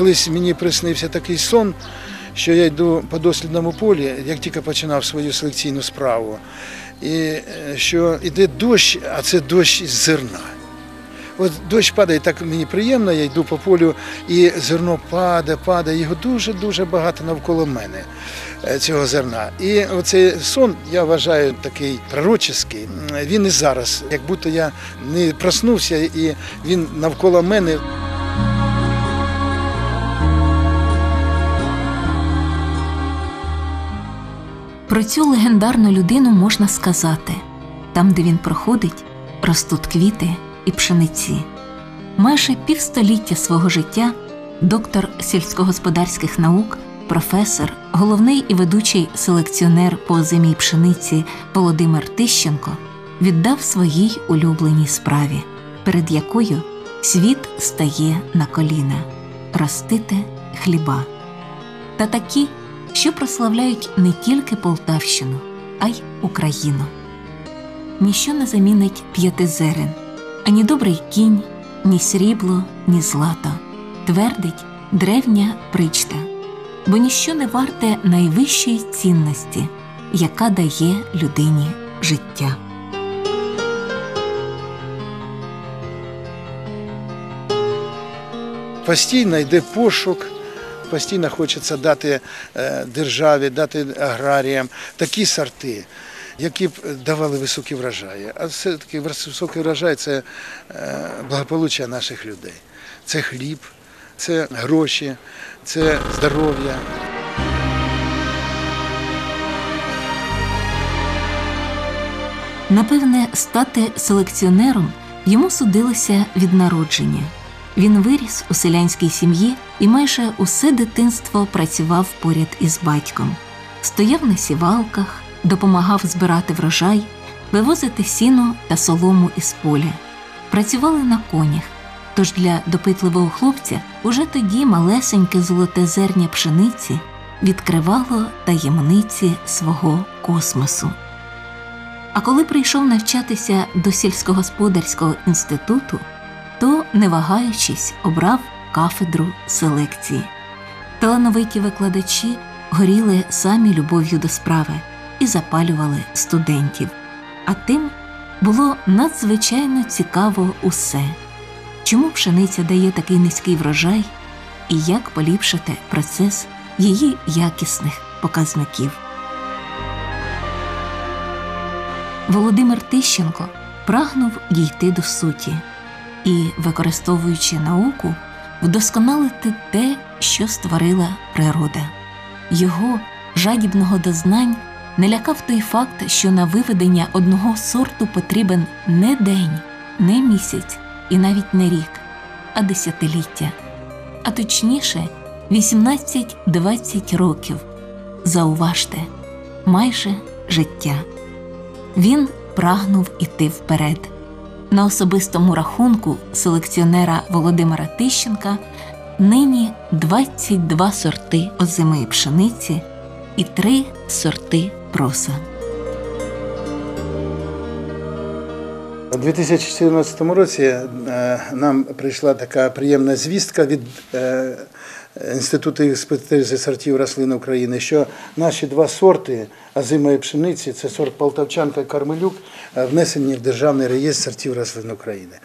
Колись мені приснився такий сон, що я йду по дослідному полі, як тільки починав свою селекційну справу, і е, що йде дощ, а це дощ із зерна. От дощ падає, так мені приємно, я йду по полю, і зерно падає, падає, його дуже-дуже багато навколо мене, е, цього зерна. І оцей сон, я вважаю, такий пророческий, він і зараз, як будто я не проснувся, і він навколо мене. Про цю легендарну людину можна сказати: там, де він проходить, ростуть квіти і пшениці. Майже півстоліття свого життя доктор сільськогосподарських наук, професор, головний і ведучий селекціонер по озимій пшениці Володимир Тищенко віддав своїй улюбленій справі, перед якою світ стає на коліна ростити хліба. Та такі, що прославляють не тільки Полтавщину, а й Україну. Ніщо не замінить п'яти зерен, ані добрий кінь, ні срібло, ні злато, твердить древня причта, бо ніщо не варте найвищої цінності, яка дає людині життя. постійно йде пошук, постійно хочеться дати е, державі, дати аграріям такі сорти, які б давали високі врожаї. А все-таки високий врожай це е, благополуччя наших людей. Це хліб, це гроші, це здоров'я. Напевне, стати селекціонером йому судилося від народження. Він виріс у селянській сім'ї і майже усе дитинство працював поряд із батьком. Стояв на сівалках, допомагав збирати врожай, вивозити сіно та солому із поля. Працювали на конях. Тож для допитливого хлопця уже тоді малесеньке золоте зерня пшениці відкривало таємниці свого космосу. А коли прийшов навчатися до сільськогосподарського інституту, не вагаючись, обрав кафедру селекції. Талановиті викладачі горіли самі любов'ю до справи і запалювали студентів. А тим було надзвичайно цікаво усе, чому пшениця дає такий низький врожай і як поліпшити процес її якісних показників. Володимир Тищенко прагнув дійти до суті і, використовуючи науку, вдосконалити те, що створила природа. Його жадібного до знань не лякав той факт, що на виведення одного сорту потрібен не день, не місяць і навіть не рік, а десятиліття, а точніше 18-20 років. Зауважте, майже життя. Він прагнув іти вперед. На особистому рахунку селекціонера Володимира Тищенка нині 22 сорти озимої пшениці і 3 сорти проса. У 2014 році е, нам прийшла така приємна звістка від е, Інституту експертизи сортів рослин України, що наші два сорти озимої пшениці це сорт Полтавчанка Кармелюк, е, внесені в Державний реєстр сортів рослин України.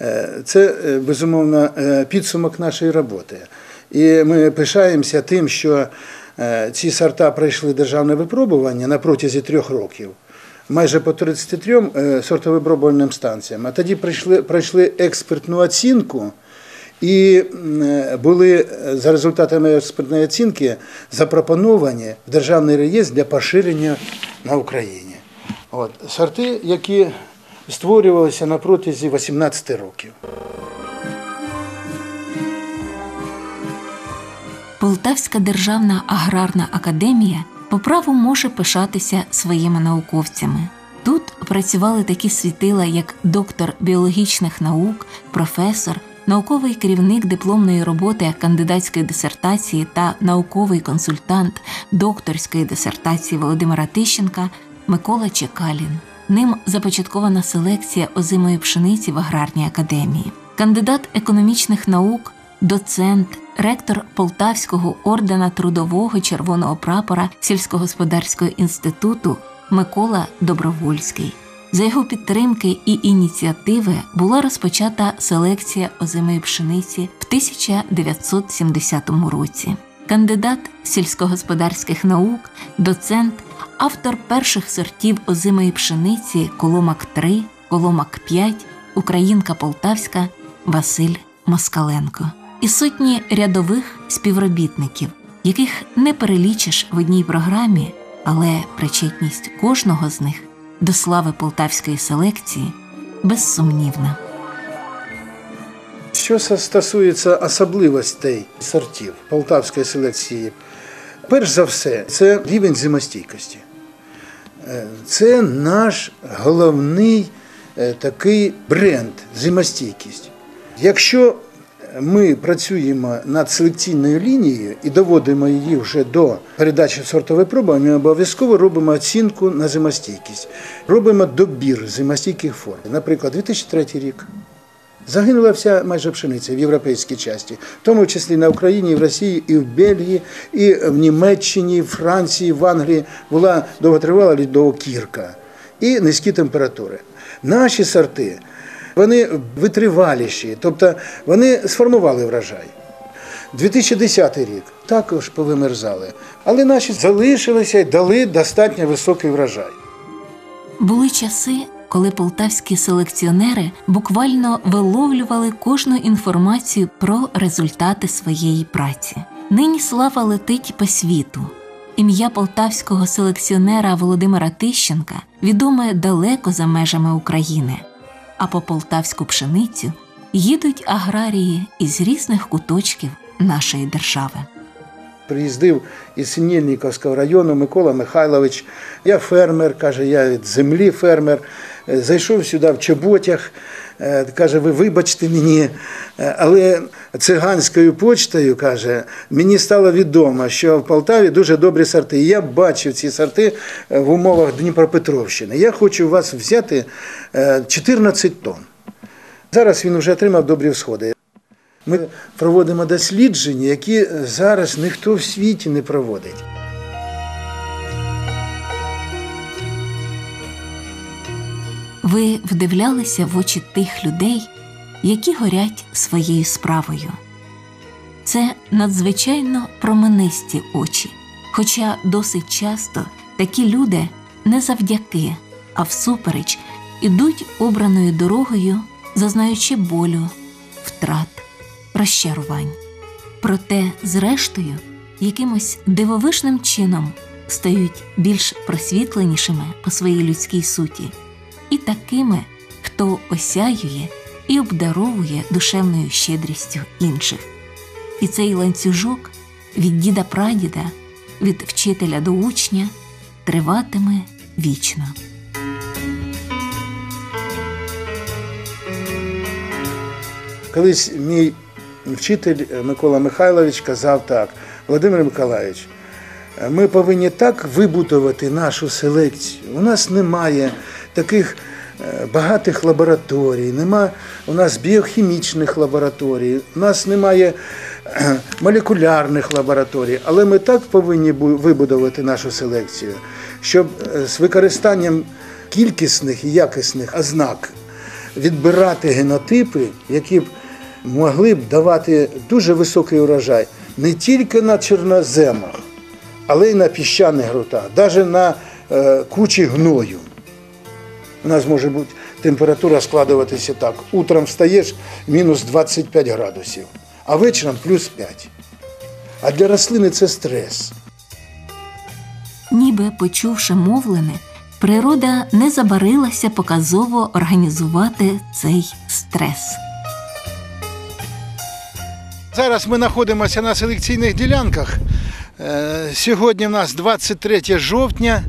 Е, Це е, безумовно підсумок нашої роботи. І ми пишаємося тим, що ці сорта пройшли державне випробування на протязі трьох років майже по 33 е, сортовипробувальним станціям. А тоді пройшли, пройшли експертну оцінку і е, були е, за результатами експертної оцінки запропоновані в державний реєстр для поширення на Україні. От, сорти, які створювалися на протязі 18 років. Полтавська державна аграрна академія по праву може пишатися своїми науковцями. Тут працювали такі світила, як доктор біологічних наук, професор, науковий керівник дипломної роботи кандидатської дисертації та науковий консультант докторської дисертації Володимира Тищенка Микола Чекалін. Ним започаткована селекція озимої пшениці в аграрній академії. Кандидат економічних наук, доцент, ректор Полтавського ордена трудового червоного прапора сільськогосподарського інституту Микола Добровольський. За його підтримки і ініціативи була розпочата селекція озимої пшениці в 1970 році. Кандидат сільськогосподарських наук, доцент, автор перших сортів озимої пшениці Коломак 3, Коломак 5, Українка Полтавська Василь Москаленко і сотні рядових співробітників, яких не перелічиш в одній програмі, але причетність кожного з них до слави полтавської селекції безсумнівна. Що стосується особливостей сортів полтавської селекції, перш за все, це рівень зимостійкості. Е, Це наш головний е, такий бренд зимостійкість. Якщо ми працюємо над селекційною лінією і доводимо її вже до передачі сортової проби, ми обов'язково робимо оцінку на зимостійкість. Робимо добір зимостійких форм. Наприклад, 2003 рік. Загинула вся майже пшениця в європейській часті, в тому числі на Україні, і в Росії, і в Бельгії, і в Німеччині, в Франції, в Англії була довготривала льодовокірка і низькі температури. Наші сорти вони витриваліші, тобто вони сформували врожай. 2010 рік також повимерзали, але наші залишилися і дали достатньо високий врожай. Були часи, коли полтавські селекціонери буквально виловлювали кожну інформацію про результати своєї праці. Нині слава летить по світу. Ім'я полтавського селекціонера Володимира Тищенка відоме далеко за межами України. А по полтавську пшеницю їдуть аграрії із різних куточків нашої держави. Приїздив із Синєльніковського району Микола Михайлович. Я фермер, каже, я від землі фермер. Зайшов сюди в чоботях. Е, Каже, ви вибачте мені, е, але циганською почтою каже, мені стало відомо, що в Полтаві дуже добрі сорти. Я бачив ці сорти е, в умовах Дніпропетровщини. Я хочу у вас взяти е, 14 тонн. Зараз він вже отримав добрі всходи. Ми проводимо дослідження, які зараз ніхто в світі не проводить. Ви вдивлялися в очі тих людей, які горять своєю справою. Це надзвичайно променисті очі, хоча досить часто такі люди не завдяки, а всупереч ідуть обраною дорогою, зазнаючи болю, втрат, розчарувань. Проте, зрештою, якимось дивовижним чином стають більш просвітленішими по своїй людській суті і такими, хто осяює і обдаровує душевною щедрістю інших. І цей ланцюжок від діда прадіда, від вчителя до учня триватиме вічно. Колись мій вчитель Микола Михайлович казав так: Володимир Миколаївич, ми повинні так вибудувати нашу селекцію. У нас немає таких е, багатих лабораторій, нема у нас біохімічних лабораторій, у нас немає е, молекулярних лабораторій, але ми так повинні вибудувати нашу селекцію, щоб е, з використанням кількісних і якісних ознак відбирати генотипи, які б могли б давати дуже високий урожай не тільки на чорноземах, але й на піщаних ґрунтах, навіть на кучі гною. У нас може бути температура складуватися так. Утром встаєш мінус 25 градусів, а вечором плюс 5. А для рослини це стрес. Ніби почувши мовлене, природа не забарилася показово організувати цей стрес. Зараз ми знаходимося на селекційних ділянках. Е, Сьогодні в нас 23 жовтня.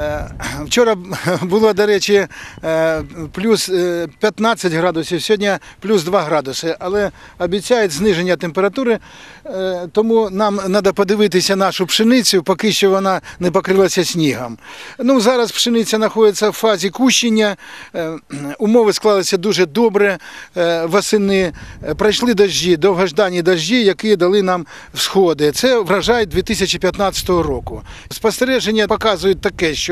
Е, Вчора було, до речі, е, плюс е, 15 градусів, сьогодні плюс 2 градуси, але обіцяють зниження температури, е, тому нам треба подивитися нашу пшеницю, поки що вона не покрилася снігом. Ну, зараз пшениця знаходиться в фазі кущення, е, умови склалися дуже добре е, восени. Е, Пройшли дощі, довгождані дощі, які дали нам всходи. Це врожай 2015 року. Спостереження показують таке, що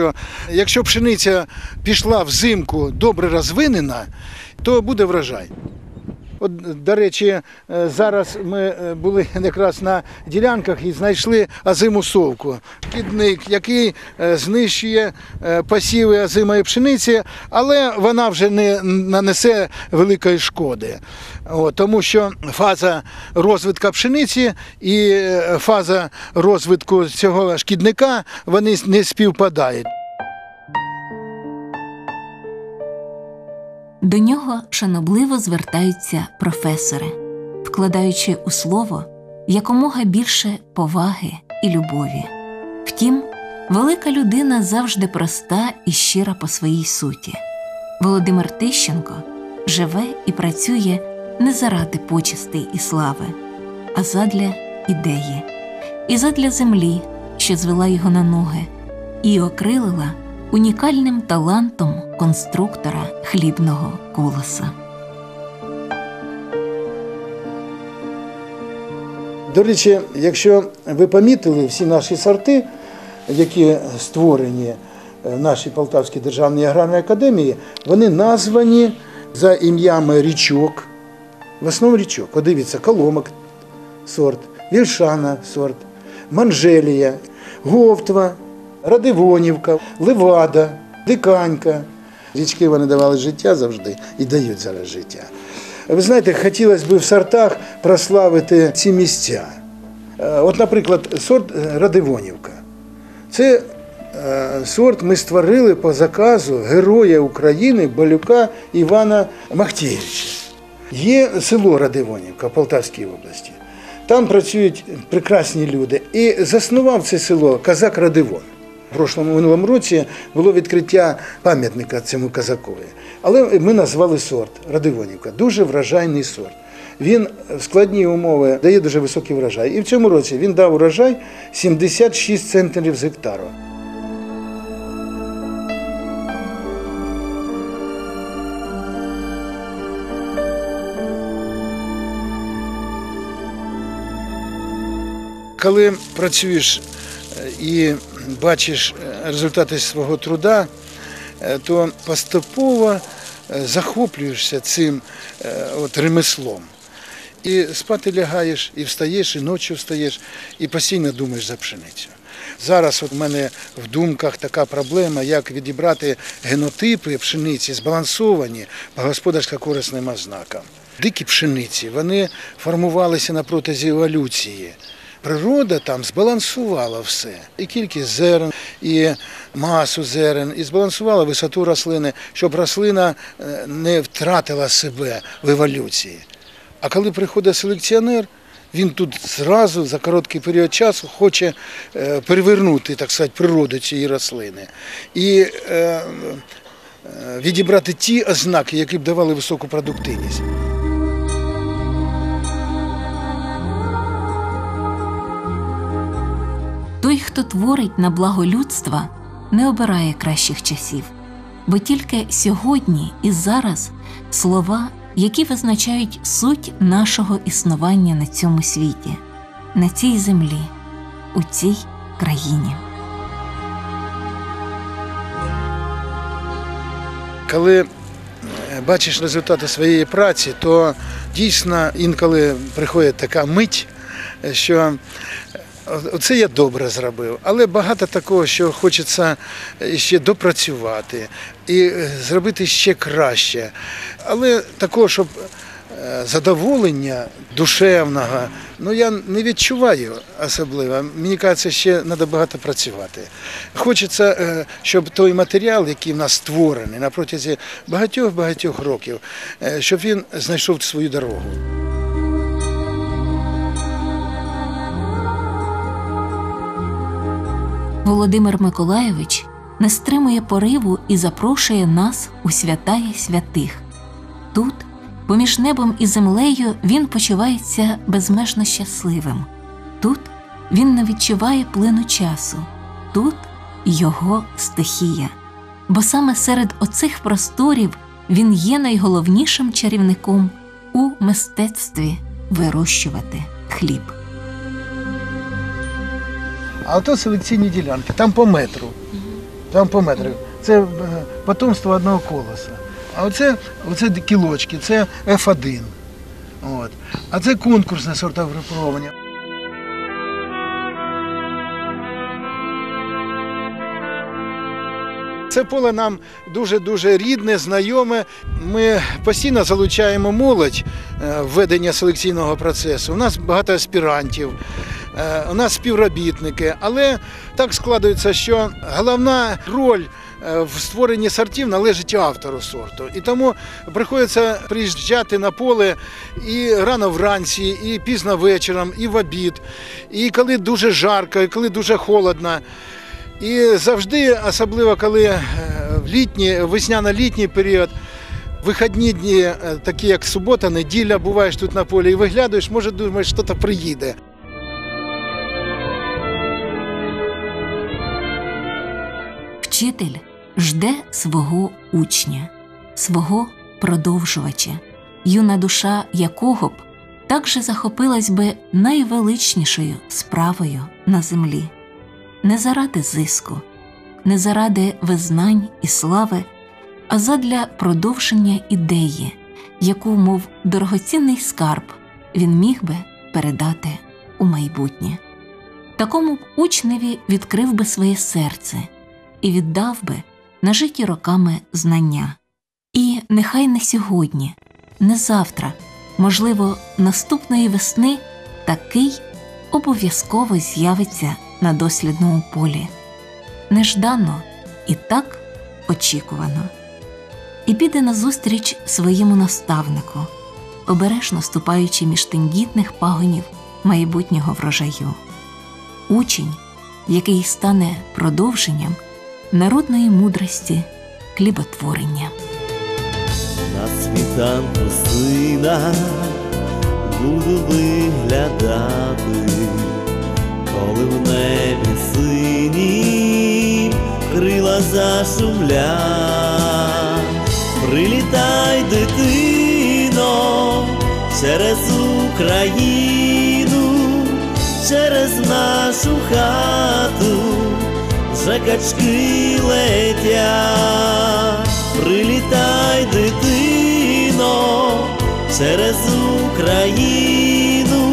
якщо пшениця пішла взимку добре розвинена, то буде врожай. От, до речі, е, зараз ми е, були якраз на ділянках і знайшли озиму совку. Шкідник, який е, знищує посіви озимої пшениці, але вона вже не нанесе великої шкоди. От, тому що фаза розвитку пшениці і фаза розвитку цього шкідника вони не співпадають. До нього шанобливо звертаються професори, вкладаючи у слово якомога більше поваги і любові. Втім, велика людина завжди проста і щира по своїй суті. Володимир Тищенко живе і працює не заради почестей і слави, а задля ідеї, і задля землі, що звела його на ноги, і окрилила унікальним талантом конструктора хлібного колоса. До речі, якщо ви помітили всі наші сорти, які створені в нашій Полтавській державній аграрній академії, вони названі за ім'ями річок. В основному річок. Подивіться, Коломок сорт, Вільшана сорт, Манжелія, Говтва, Радивонівка, Левада, Диканька. Річки вони давали життя завжди і дають зараз життя. Ви знаєте, хотілося б в сортах прославити ці місця. Е, От, наприклад, сорт е, Радивонівка. Це е, сорт ми створили по заказу Героя України Балюка Івана Махтєвича. Є село Радивонівка в Полтавській області. Там працюють прекрасні люди. І заснував це село казак Радивон. В прошлому минулому році було відкриття пам'ятника цьому казакові. Але ми назвали сорт Радивонівка. Дуже вражайний сорт. Він в складні умови дає дуже високий врожай. І в цьому році він дав урожай 76 центнерів з гектару. Коли працюєш е, і бачиш е, результати свого труда, е, то поступово е, захоплюєшся цим от ремеслом. І спати лягаєш, і встаєш, і ночі встаєш, і постійно думаєш за пшеницю. Зараз от у мене в думках така проблема, як відібрати генотипи пшениці збалансовані по господарсько-корисним ознакам. Дикі пшениці вони формувалися на протязі еволюції. Природа там збалансувала все. І кількість зерен, і масу зерен, і збалансувала висоту рослини, щоб рослина е, не втратила себе в еволюції. А коли приходить селекціонер, він тут зразу за короткий період часу хоче е, перевернути, так сказати, природу цієї рослини. І е, відібрати ті ознаки, які б давали високу продуктивність. Той, хто творить на благо людства, не обирає кращих часів, бо тільки сьогодні і зараз слова, які визначають суть нашого існування на цьому світі, на цій землі, у цій країні. Коли е, бачиш результати своєї праці, то дійсно інколи приходить така мить, е, що е, Оце я добре зробив, але багато такого, що хочеться ще допрацювати і е, зробити ще краще. Але такого, щоб е, задоволення душевного, ну я не відчуваю особливо. Мені кажеться, ще треба багато працювати. Хочеться, е, щоб той матеріал, який в нас створений на протязі багатьох-багатьох років, щоб він знайшов свою дорогу. Володимир Миколайович не стримує пориву і запрошує нас у святая святих. Тут, поміж небом і землею, він почувається безмежно щасливим. Тут він не відчуває плину часу, тут його стихія. Бо саме серед оцих просторів він є найголовнішим чарівником у мистецтві вирощувати хліб. А ото селекційні ділянки, там по метру. Там по метру. Це е, потомство одного колоса. А оце, оце кілочки, це F1. От. А це конкурсне сортогруповання. Це поле нам дуже-дуже рідне, знайоме. Ми постійно залучаємо молодь е, в ведення селекційного процесу. У нас багато аспірантів, у нас співробітники, але так складається, що головна роль е, в створенні сортів належить автору сорту. І тому приходиться приїжджати на поле і рано вранці, і пізно вечором, і в обід, і коли дуже жарко, і коли дуже холодно. І завжди, особливо коли е, в літній, весняно-літній період, вихідні дні, е, такі як субота, неділя, буваєш тут на полі і виглядаєш, може думаєш, що то приїде. Вчитель жде свого учня, свого продовжувача, юна душа якого б також захопилась би найвеличнішою справою на землі, не заради зиску, не заради визнань і слави, а задля продовження ідеї, яку, мов дорогоцінний скарб, він міг би передати у майбутнє. Такому б учневі відкрив би своє серце і віддав би нажиті роками знання. І нехай не сьогодні, не завтра, можливо, наступної весни такий обов'язково з'явиться на дослідному полі. Неждано і так очікувано. І піде назустріч своєму наставнику, обережно ступаючи між тендітних пагонів майбутнього врожаю. Учень, який стане продовженням народної мудрості хліботворення. На світанку сина буду виглядати, коли в небі сині крила зашумлять. Прилітай, дитино, через Україну, через нашу хату вже качки летять, прилітай, дитино, через Україну,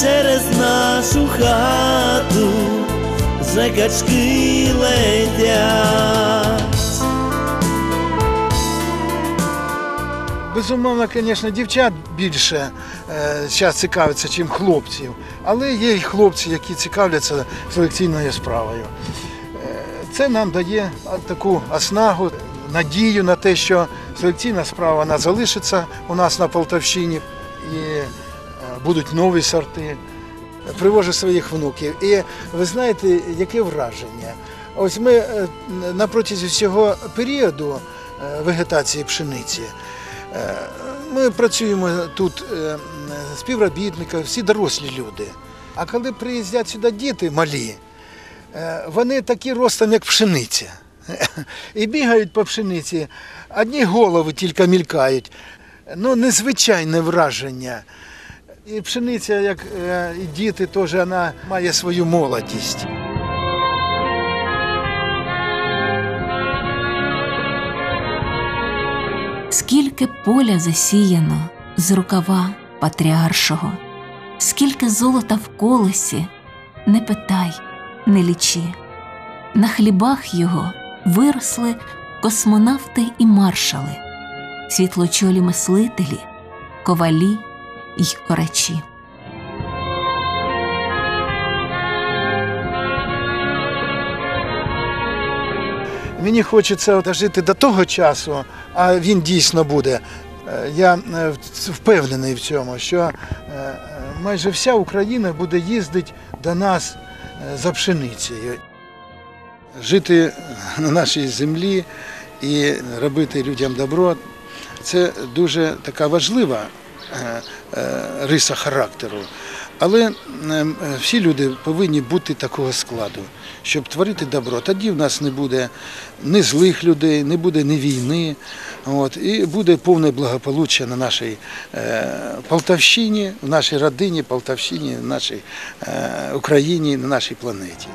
через нашу хату, вже качки летять. Безумовно, звісно, дівчат більше е, зараз цікавляться, чим хлопців. Але є й хлопці, які цікавляться селекційною справою. Е, Це нам дає таку оснагу, надію на те, що селекційна справа вона залишиться у нас на Полтавщині і е, будуть нові сорти. Привожу своїх внуків. І ви знаєте, яке враження? Ось ми е, на протязі всього періоду е, вегетації пшениці. Е, Ми працюємо тут е, співробітники, всі дорослі люди. А коли приїздять сюди діти малі, е, вони такі ростом, як пшениця. І бігають по пшениці, одні голови тільки мількають. Ну, незвичайне враження. І пшениця, як і діти, теж вона має свою молодість. Скільки поля засіяно з рукава патріаршого, скільки золота в колесі, не питай, не лічи. На хлібах його виросли космонавти і маршали, світлочолі мислителі, ковалі й орачі. Мені хочеться дожити до того часу, а він дійсно буде. Е, Я е, впевнений в цьому, що е, майже вся Україна буде їздити до нас за пшеницею. Жити на нашій землі і робити людям добро це дуже така важлива риса характеру. Але ем, всі люди повинні бути такого складу, щоб творити добро. Тоді в нас не буде ні злих людей, не буде ні війни. От, і буде повне благополуччя на нашій е, Полтавщині, в нашій родині, Полтавщині, в нашій е, Україні, на нашій планеті.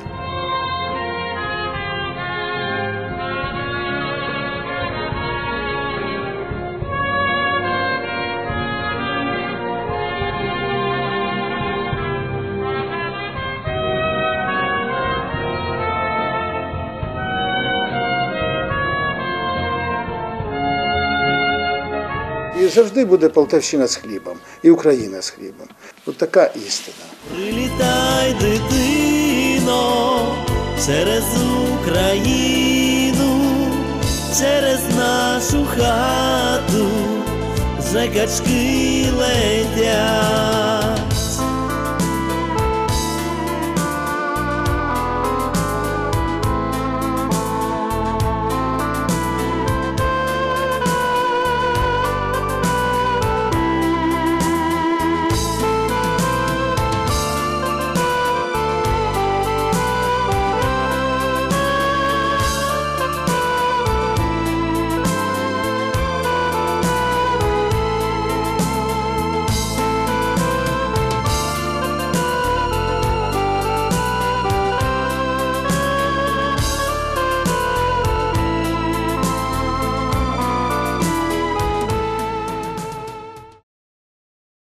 Завжди буде Полтавщина з хлібом, і Україна з хлібом. От така істина. Прилітай, дитино, через Україну, через нашу хату, вже летять.